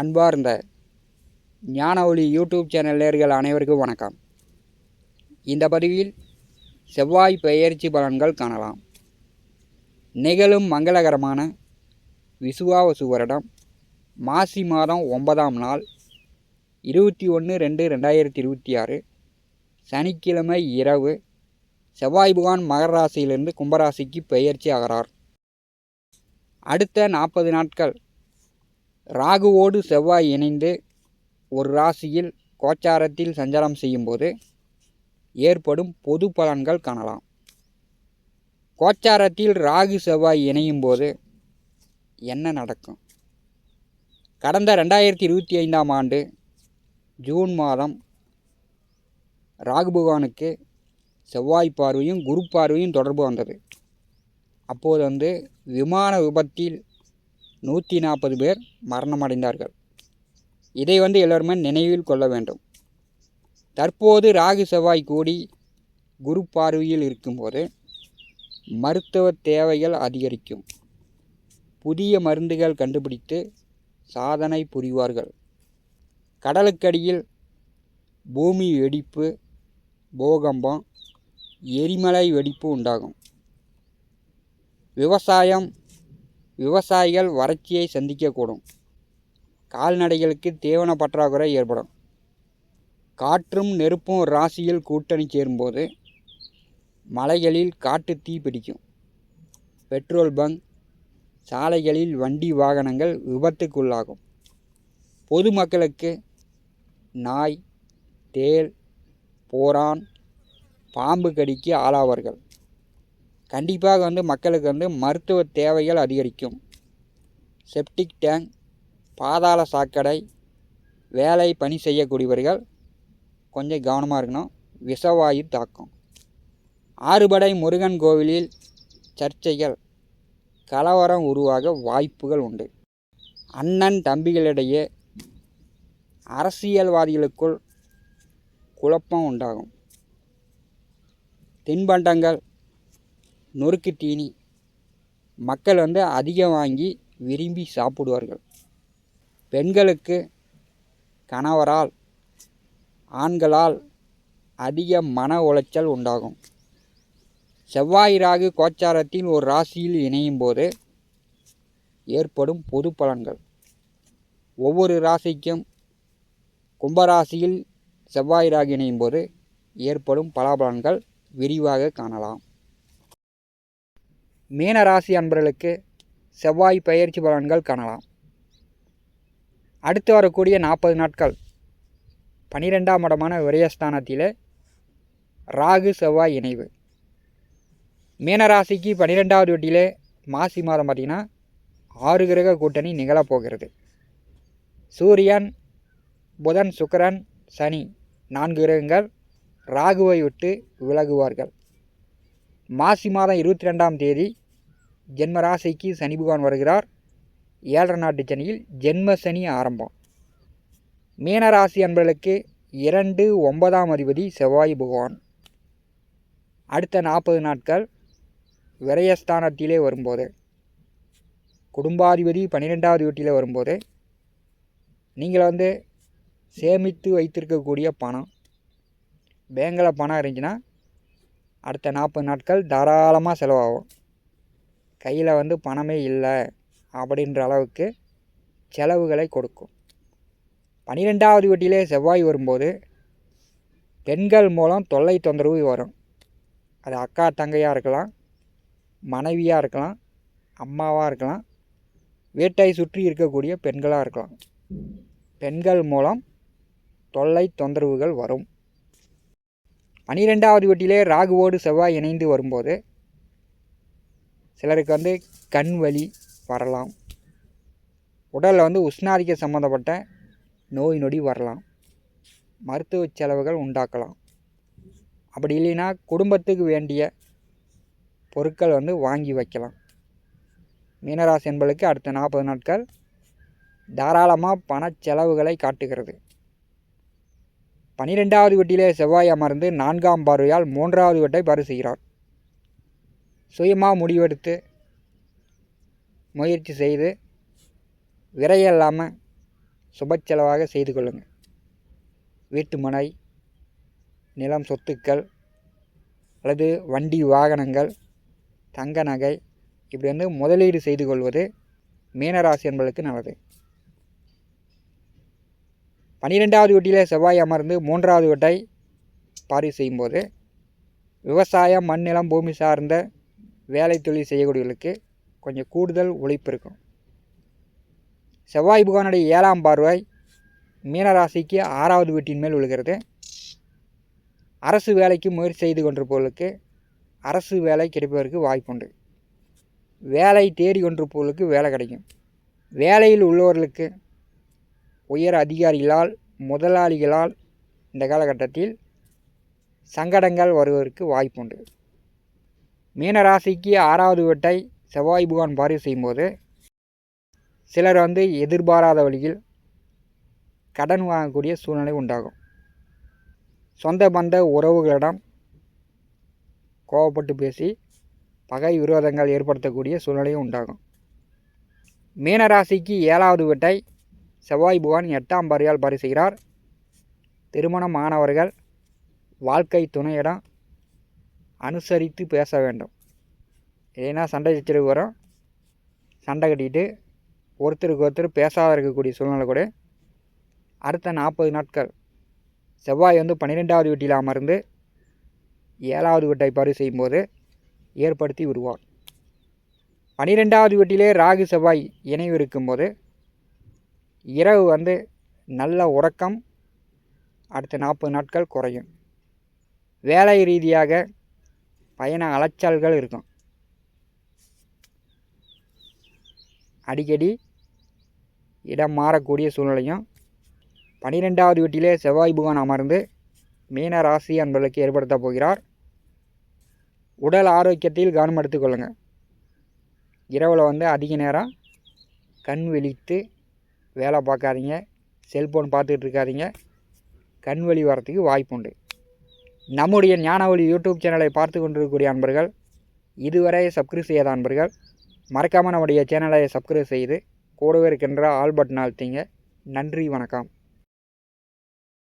அன்பார்ந்த ஞான ஒளி யூடியூப் சேனல் நேர்கள் அனைவருக்கும் வணக்கம். இந்த பதிவில் செவ்வாய் பெயர்ச்சி பலன்கள் காணலாம். நிகழும் மங்களகரமான விசுவாவசு வருடம் மாசி மாதம் ஒன்பதாம் நாள் இருபத்தி ஒன்று ரெண்டு ரெண்டாயிரத்தி இருபத்தி ஆறு சனிக்கிழமை இரவு செவ்வாய் புகான் மகர ராசியிலிருந்து கும்பராசிக்கு பெயர்ச்சி ஆகிறார். அடுத்த நாற்பது நாட்கள் ராகுவோடு செவ்வாய் இணைந்து ஒரு ராசியில் கோச்சாரத்தில் சஞ்சாரம் செய்யும்போது ஏற்படும் பொது பலன்கள் காணலாம். கோச்சாரத்தில் ராகு செவ்வாய் இணையும் போது என்ன நடக்கும்? கடந்த ரெண்டாயிரத்தி இருபத்தி ஐந்தாம் ஆண்டு ஜூன் மாதம் ராகு பகவானுக்கு செவ்வாய் பார்வையும் குரு பார்வையும் தொடர்பு வந்தது. அப்போது வந்து விமான விபத்தில் நூற்றி நாற்பது பேர் மரணமடைந்தார்கள். இதை வந்து எல்லோருமே நினைவில் கொள்ள வேண்டும். தற்போது ராகு செவ்வாய் கூடி குரு பார்வையில் இருக்கும்போது மருத்துவ தேவைகள் அதிகரிக்கும். புதிய மருந்துகள் கண்டுபிடித்து சாதனை புரிவார்கள். கடலுக்கடியில் பூமி வெடிப்பு பூகம்பம் எரிமலை வெடிப்பு உண்டாகும். விவசாயம் விவசாயிகள் வறட்சியை சந்திக்கக்கூடும். கால்நடைகளுக்கு தீவன பற்றாக்குறை ஏற்படும். காற்றும் நெருப்பும் ராசியில் கூட்டணி சேரும்போது மலைகளில் காட்டு தீ பிடிக்கும். பெட்ரோல் பங்க் சாலைகளில் வண்டி வாகனங்கள் விபத்துக்குள்ளாகும். பொதுமக்களுக்கு நாய் தேல் போரான் பாம்பு கடிக்கு ஆளாவார்கள். கண்டிப்பாக வந்து மக்களுக்கு வந்து மருத்துவ தேவைகள் அதிகரிக்கும். செப்டிக் டேங்க் பாதாள சாக்கடை வேலை பணி செய்யக்கூடியவர்கள் கொஞ்சம் கவனமாக இருக்கணும். விஷவாயு தாக்கம். ஆறுபடை முருகன் கோவிலில் சர்ச்சைகள். கலவரம் உருவாக வாய்ப்புகள் உண்டு. அண்ணன் தம்பிகளிடையே அரசியல்வாதிகளுக்குள் குழப்பம் உண்டாகும். தின்பண்டங்கள் நொறுக்கு தீனி. மக்கள் வந்து அதிகம் வாங்கி விரும்பி சாப்பிடுவார்கள். பெண்களுக்கு கணவரால் ஆண்களால் அதிக மன உளைச்சல் உண்டாகும். செவ்வாய் ராகு கோச்சாரத்தில் ஒரு ராசியில் இணையும் போது ஏற்படும் பொது பலன்கள். ஒவ்வொரு ராசிக்கும் கும்பராசியில் செவ்வாய் ராகு இணையும் போது ஏற்படும் பலாபலன்கள் விரிவாக காணலாம். மீன ராசி அன்பர்களுக்கு செவ்வாய் பயிற்சி பலன்கள் காணலாம். அடுத்து வரக்கூடிய நாற்பது நாட்கள் பனிரெண்டாம் இடமான விரயஸ்தானத்தில் ராகு செவ்வாய் இணைவு. மீனராசிக்கு பன்னிரெண்டாவது வீட்டிலே மாசி மாதம் பார்த்திங்கன்னா ஆறு கிரக கூட்டணி நிகழப்போகிறது சூரியன் புதன் சுக்கரன் சனி நான்கு கிரகங்கள் ராகுவை விட்டு விலகுவார்கள். மாசி மாதம் இருபத்தி ரெண்டாம் தேதி ஜென்ம ராசிக்கு சனி பகவான் வருகிறார். ஏழரை நாட்டு சனியில் ஜென்ம சனி ஆரம்பம். மீனராசி அன்பர்களுக்கு இரண்டு ஒன்பதாம் அதிபதி செவ்வாய் பகவான். அடுத்த நாற்பது நாட்கள் விரயஸ்தானத்திலே வரும்போது குடும்பாதிபதி பன்னிரெண்டாவது வீட்டில் வரும்போது நீங்கள் வந்து சேமித்து வைத்திருக்கக்கூடிய பணம் பேங்கில் பணம் இருந்துச்சுன்னா அடுத்த நாற்பது நாட்கள் தாராளமாக செலவாகும். கையில் வந்து பணமே இல்லை அப்படின்ற அளவுக்கு செலவுகளை கொடுக்கும். பன்னிரெண்டாவது வீட்டிலே செவ்வாய் வரும்போது பெண்கள் மூலம் தொல்லை தொந்தரவு வரும். அது அக்கா தங்கையாக இருக்கலாம் மனைவியாக இருக்கலாம் அம்மாவாக இருக்கலாம் வீட்டை சுற்றி இருக்கக்கூடிய பெண்களாக இருக்கலாம். பெண்கள் மூலம் தொல்லை தொந்தரவுகள் வரும். பனிரெண்டாவது வீட்டிலே ராகுவோடு செவ்வாய் இணைந்து வரும்போது சிலருக்கு வந்து கண் வலி வரலாம். உடலில் வந்து உஷ்ணாதிக்க சம்மந்தப்பட்ட நோய் நொடி வரலாம். மருத்துவ செலவுகள் உண்டாக்கலாம். அப்படி இல்லைன்னா குடும்பத்துக்கு வேண்டிய பொருட்கள் வந்து வாங்கி வைக்கலாம். மீனராசி என்பதுக்கு அடுத்த நாற்பது நாட்கள் தாராளமாக பண செலவுகளை காட்டுகிறது. பனிரெண்டாவது வீட்டிலே செவ்வாய் அமர்ந்து நான்காம் பார்வையால் மூன்றாவது வீட்டை பரு செய்கிறார். சுயமாக முடிவெடுத்து முயற்சி செய்து விரையில்லாமல் சுப செலவாக செய்து கொள்ளுங்கள். வீட்டு மனை நிலம் சொத்துக்கள் அல்லது வண்டி வாகனங்கள் தங்க நகை இப்படி வந்து முதலீடு செய்து கொள்வது மீனராசி என்பதற்கு நல்லது. பன்னிரெண்டாவது வீட்டிலே செவ்வாய் அமர்ந்து மூன்றாவது வீட்டை பார்வை செய்யும்போது விவசாயம் மண் நிலம் பூமி சார்ந்த வேலை தொழில் செய்யக்கூடியவர்களுக்கு கொஞ்சம் கூடுதல் உழைப்பு இருக்கும். செவ்வாய் புகானுடைய ஏழாம் பார்வை மீனராசிக்கு ஆறாவது வீட்டின் மேல் விழுகிறது. அரசு வேலைக்கு முயற்சி செய்து கொண்டிருப்பவர்களுக்கு அரசு வேலை கிடைப்பதற்கு வாய்ப்புண்டு. வேலை தேடி கொண்டிருப்பவர்களுக்கு வேலை கிடைக்கும். வேலையில் உள்ளவர்களுக்கு உயர் அதிகாரிகளால் முதலாளிகளால் இந்த காலகட்டத்தில் சங்கடங்கள் வருவதற்கு வாய்ப்புண்டு. மீனராசிக்கு ஆறாவது வீட்டை செவ்வாய் புகான் பார்வை செய்யும்போது சிலர் வந்து எதிர்பாராத வழியில் கடன் வாங்கக்கூடிய சூழ்நிலை உண்டாகும். சொந்த பந்த உறவுகளிடம் கோவப்பட்டு பேசி பகை விரோதங்கள் ஏற்படுத்தக்கூடிய சூழ்நிலையும் உண்டாகும். மீனராசிக்கு ஏழாவது வீட்டை செவ்வாய் புகான் எட்டாம் பரியால் பரிசுகிறார் திருமணம் ஆனவர்கள் வாழ்க்கை துணையிடம் அனுசரித்து பேச வேண்டும். ஏன்னா சண்டை சச்சரவு வரும். சண்டை கட்டிட்டு ஒருத்தருக்கு ஒருத்தர் பேசாத இருக்கக்கூடிய சூழ்நிலை கூட. அடுத்த நாற்பது நாட்கள் செவ்வாய் வந்து பன்னிரெண்டாவது வீட்டில் அமர்ந்து ஏழாவது வீட்டை பதிவு செய்யும்போது ஏற்படுத்தி விடுவார். பனிரெண்டாவது வீட்டிலே ராகு செவ்வாய் இணைவு இருக்கும்போது இரவு வந்து நல்ல உறக்கம் அடுத்த நாற்பது நாட்கள் குறையும். வேலை ரீதியாக பயண அலைச்சல்கள் இருக்கும். அடிக்கடி இடம் மாறக்கூடிய சூழ்நிலையும் பனிரெண்டாவது வீட்டிலே செவ்வாய் புகான் அமர்ந்து மீன ராசி என்பதற்கு ஏற்படுத்த போகிறார். உடல் ஆரோக்கியத்தில் கவனம் எடுத்துக்கொள்ளுங்கள் இரவில் வந்து அதிக நேரம் கண் விழித்து வேலை பார்க்காதீங்க. செல்ஃபோன் பார்த்துட்டு இருக்காதிங்க கண் வழி வரத்துக்கு வாய்ப்புண்டு. நம்முடைய ஞானவழி யூடியூப் சேனலை பார்த்து கொண்டிருக்கக்கூடிய அன்பர்கள் இதுவரை சப்ஸ்கிரைப் செய்யாத அன்பர்கள் மறக்காமல் நம்முடைய சேனலை சப்ஸ்கிரைப் செய்து கூடவே இருக்கின்ற ஆல் பட்டன் அழுத்திங்க. நன்றி வணக்கம்.